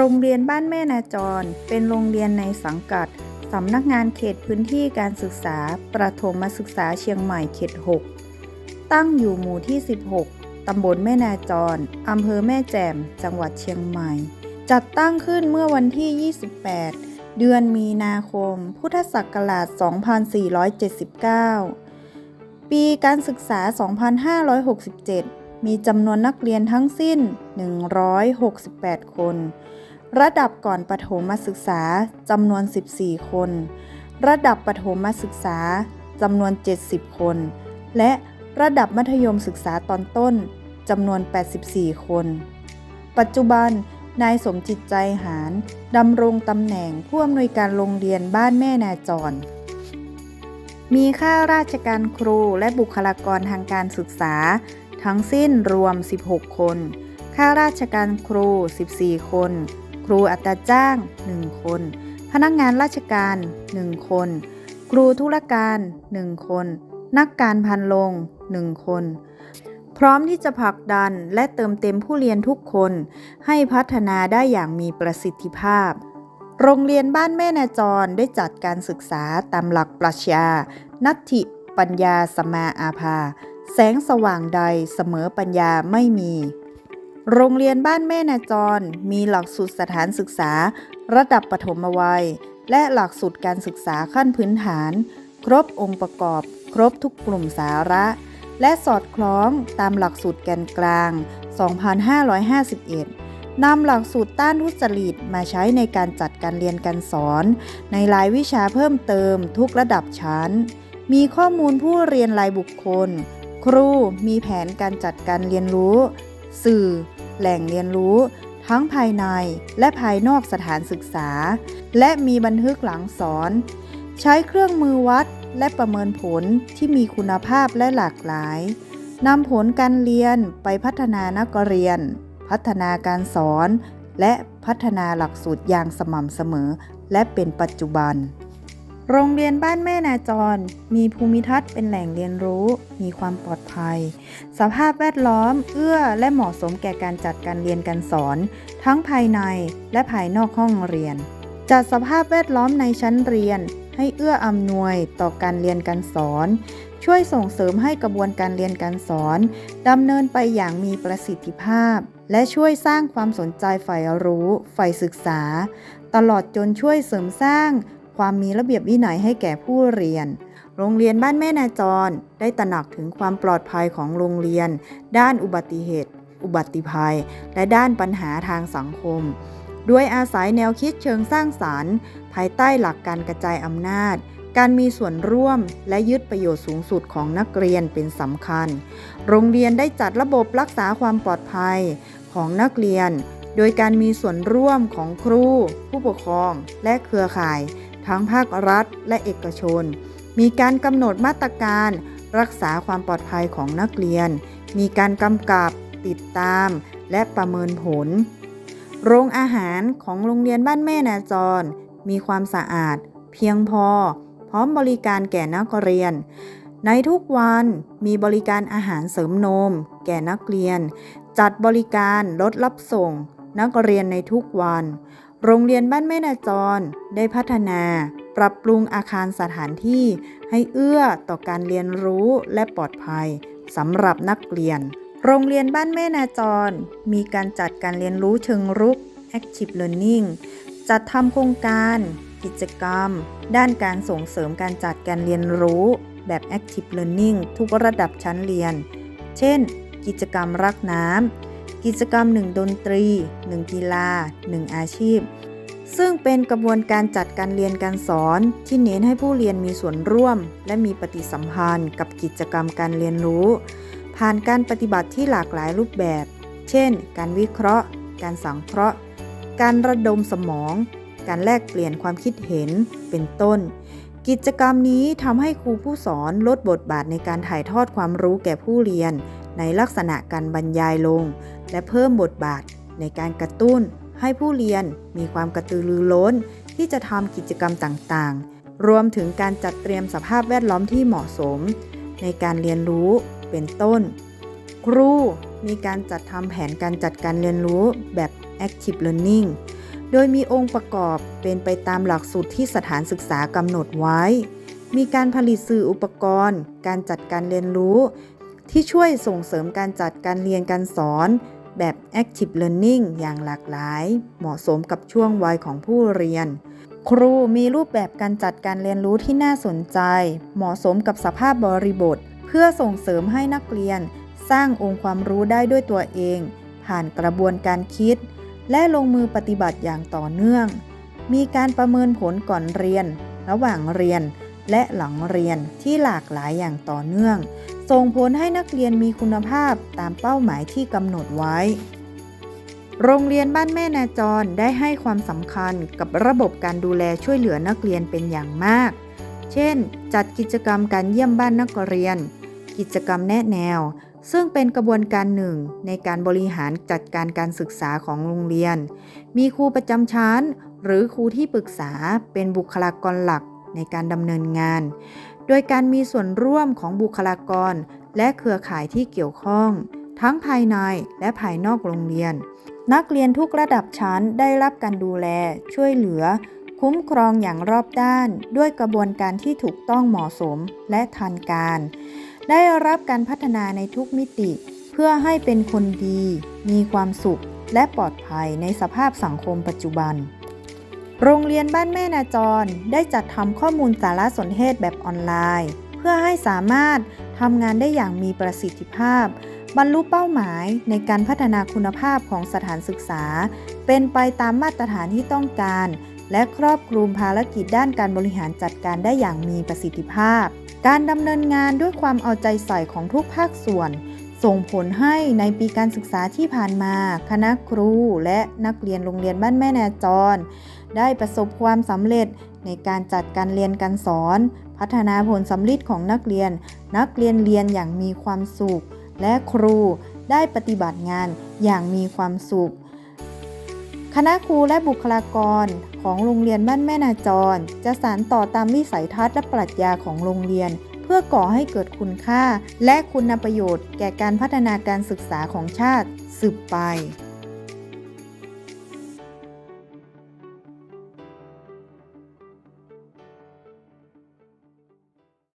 โรงเรียนบ้านแม่นาจร เป็นโรงเรียนในสังกัด สำนักงานเขตพื้นที่การศึกษา ประถมศึกษาเชียงใหม่เขต 6 ตั้งอยู่หมู่ที่ 16 ตำบลแม่นาจร อำเภอแม่แจ่ม จังหวัดเชียงใหม่ จัดตั้งขึ้นเมื่อวันที่ 28 เดือนมีนาคม พุทธศักราช 2479 ปีการศึกษา 2567มีจำนวนนักเรียนทั้งสิ้น 168 คน ระดับก่อนประถมศึกษาจำนวน 14 คน ระดับประถมศึกษาจำนวน 70 คน และระดับมัธยมศึกษาตอนต้นจำนวน 84 คน ปัจจุบัน นายสมจิตใจหารดำรงตำแหน่งผู้อำนวยการโรงเรียนบ้านแม่นาจร มีข้าราชการครูและบุคลากรทางการศึกษา ทั้งสิ้นรวม 16 คน ข้าราชการครู 14 คน ครูอัตราจ้าง 1 คน พนักงานราชการ 1 คน ครูธุรการ 1 คน นักการพันลง1 คน พร้อมที่จะผลักดันและเติมเต็มผู้เรียนทุกคน ให้พัฒนาได้อย่างมีประสิทธิภาพโรงเรียนบ้านแม่นาจรได้จัดการศึกษาตามหลักปรัชญา นัตถิปัญญาสมาอาภา แสงสว่างใดเสมอปัญญาไม่มี โรงเรียนบ้านแม่นาจร มีหลักสูตรสถานศึกษา ระดับปฐมวัย และหลักสูตรการศึกษาขั้นพื้นฐาน ครบองค์ประกอบ ครบทุกกลุ่มสาระ และสอดคล้องตามหลักสูตรแกนกลาง 2551 นำหลักสูตรต้านทุจริตมาใช้ในการจัดการเรียนการสอน ในรายวิชาเพิ่มเติมทุกระดับชั้น มีข้อมูลผู้เรียนรายบุคคล ครูมีแผนการจัดการเรียนรู้ สื่อ แหล่งเรียนรู้ ทั้งภายในและภายนอกสถานศึกษา และมีบันทึกหลังสอน ใช้เครื่องมือวัดและประเมินผลที่มีคุณภาพและหลากหลายนำผลการเรียนไปพัฒนานักเรียน พัฒนาการสอน และพัฒนาหลักสูตรอย่างสม่ำเสมอ และเป็นปัจจุบัน โรงเรียนบ้านแม่นาจร มีภูมิทัศน์เป็นแหล่งเรียนรู้ มีความปลอดภัย สภาพแวดล้อม เอื้อและเหมาะสมแก่การจัดการเรียนการสอน ทั้งภายในและภายนอกห้องเรียน จัดสภาพแวดล้อมในชั้นเรียน ให้เอื้ออำนวยต่อการเรียนการสอน ช่วยส่งเสริมให้กระบวนการเรียนการสอนดำเนินไปอย่างมีประสิทธิภาพ และช่วยสร้างความสนใจใฝ่รู้ใฝ่ศึกษา ตลอดจนช่วยเสริมสร้าง ความมีระเบียบวินัยให้แก่ผู้เรียน โรงเรียนบ้านแม่นาจร ได้ตระหนักถึงความปลอดภัยของโรงเรียน ด้านอุบัติเหตุ อุบัติภัย และด้านปัญหาทางสังคม ด้วยอาศัยแนวคิดเชิงสร้างสารรค์ ภายใต้หลักการกระจายอำนาจการมีส่วนร่วมและยึดประโยชน์สูงสุดของนักเรียนเป็นสำคัญ โรงเรียนได้จัดระบบรักษาความปลอดภัยของนักเรียน โดยการมีส่วนร่วมของครู ผู้ปกครอง และเครือข่าย ทั้งภาครัฐและเอกชน มีการกำหนดมาตรการรักษาความปลอดภัยของนักเรียน มีการกำกับติดตาม และประเมินผล โรงอาหารของโรงเรียนบ้านแม่นาจร มีความสะอาด เพียงพอ พร้อมบริการแก่นักเรียน ในทุกวันมีบริการอาหารเสริมนม แก่นักเรียน จัดบริการรถรับส่ง นักเรียนในทุกวัน โรงเรียนบ้านแม่นาจรได้พัฒนา ปรับปรุงอาคารสถานที่ ให้เอื้อต่อการเรียนรู้และปลอดภัยสำหรับนักเรียน โรงเรียนบ้านแม่นาจร มีการจัดการเรียนรู้เชิงรุก Active Learning จัดทำโครงการ กิจกรรม ด้านการส่งเสริมการจัดการเรียนรู้ แบบ Active Learning ทุกระดับชั้นเรียน เช่น กิจกรรมรักน้ำ กิจกรรม 1 ดนตรี 1 กีฬา 1 อาชีพ ซึ่งเป็นกระบวนการจัดการเรียนการสอนที่เน้นให้ผู้เรียนมีส่วนร่วม และมีปฏิสัมพันธ์กับกิจกรรมการเรียนรู้ ผ่านการปฏิบัติที่หลากหลายรูปแบบ เช่น การวิเคราะห์ การสังเคราะห์ การระดมสมอง การแลกเปลี่ยนความคิดเห็น เป็นต้นกิจกรรมนี้ทำให้ครูผู้สอนลดบทบาทในการถ่ายทอดความรู้แก่ผู้เรียน ในลักษณะการบรรยายลง และเพิ่มบทบาทในการกระตุ้นให้ผู้เรียนมีความกระตือรือร้น ที่จะทำกิจกรรมต่างๆ รวมถึงการจัดเตรียมสภาพแวดล้อมที่เหมาะสม ในการเรียนรู้เป็นต้น ครูมีการจัดทำแผนการจัดการเรียนรู้แบบ Active Learning โดยมีองค์ประกอบเป็นไปตามหลักสูตรที่สถานศึกษากำหนดไว้ มีการผลิตสื่ออุปกรณ์ การจัดการเรียนรู้ ที่ช่วยส่งเสริมการจัดการเรียนการสอน แบบ Active Learning อย่างหลากหลาย เหมาะสมกับช่วงวัยของผู้เรียน ครูมีรูปแบบการจัดการเรียนรู้ที่น่าสนใจ เหมาะสมกับสภาพบริบท เพื่อส่งเสริมให้นักเรียน สร้างองค์ความรู้ได้ด้วยตัวเอง ผ่านกระบวนการคิด และลงมือปฏิบัติอย่างต่อเนื่อง มีการประเมินผลก่อนเรียน ระหว่างเรียน และหลังเรียนที่หลากหลายอย่างต่อเนื่อง ส่งผลให้นักเรียนมีคุณภาพตามเป้าหมายที่กำหนดไว้ โรงเรียนบ้านแม่นาจรได้ให้ความสำคัญกับระบบการดูแลช่วยเหลือนักเรียนเป็นอย่างมาก เช่น จัดกิจกรรมการเยี่ยมบ้านนักเรียน กิจกรรมแนะแนว ซึ่งเป็นกระบวนการหนึ่งในการบริหารจัดการการศึกษาของโรงเรียน มีครูประจำชั้น หรือครูที่ปรึกษาเป็นบุคลากรหลักในการดำเนินงาน โดยการมีส่วนร่วมของบุคลากร และเครือข่ายที่เกี่ยวข้อง ทั้งภายในและภายนอกโรงเรียน นักเรียนทุกระดับชั้นได้รับการดูแล ช่วยเหลือ คุ้มครองอย่างรอบด้าน ด้วยกระบวนการที่ถูกต้องเหมาะสมและทันการ ได้รับการพัฒนาในทุกมิติ เพื่อให้เป็นคนดี มีความสุข และปลอดภัยในสภาพสังคมปัจจุบัน โรงเรียนบ้านแม่นาจรได้จัดทำข้อมูลสารสนเทศแบบออนไลน์ เพื่อให้สามารถทำงานได้อย่างมีประสิทธิภาพ บรรลุเป้าหมายในการพัฒนาคุณภาพของสถานศึกษา เป็นไปตามมาตรฐานที่ต้องการ และครอบคลุมภารกิจด้านการบริหารจัดการได้อย่างมีประสิทธิภาพ การดำเนินงานด้วยความเอาใจใส่ของทุกภาคส่วน ส่งผลให้ในปีการศึกษาที่ผ่านมา คณะครูและนักเรียนโรงเรียนบ้านแม่นาจร ได้ประสบความสำเร็จในการจัดการเรียนการสอน พัฒนาผลสำลิดของนักเรียน นักเรียนเรียนอย่างมีความสุข และครูได้ปฏิบัติงานอย่างมีความสุข คณะครูและบุคลากรของโรงเรียนบ้านแม่นาจร จะสานต่อตามวิสัยทัศน์และปรัชญาของโรงเรียน เพื่อก่อให้เกิดคุณค่า และคุณประโยชน์ แก่การพัฒนาการศึกษาของชาติสืบไป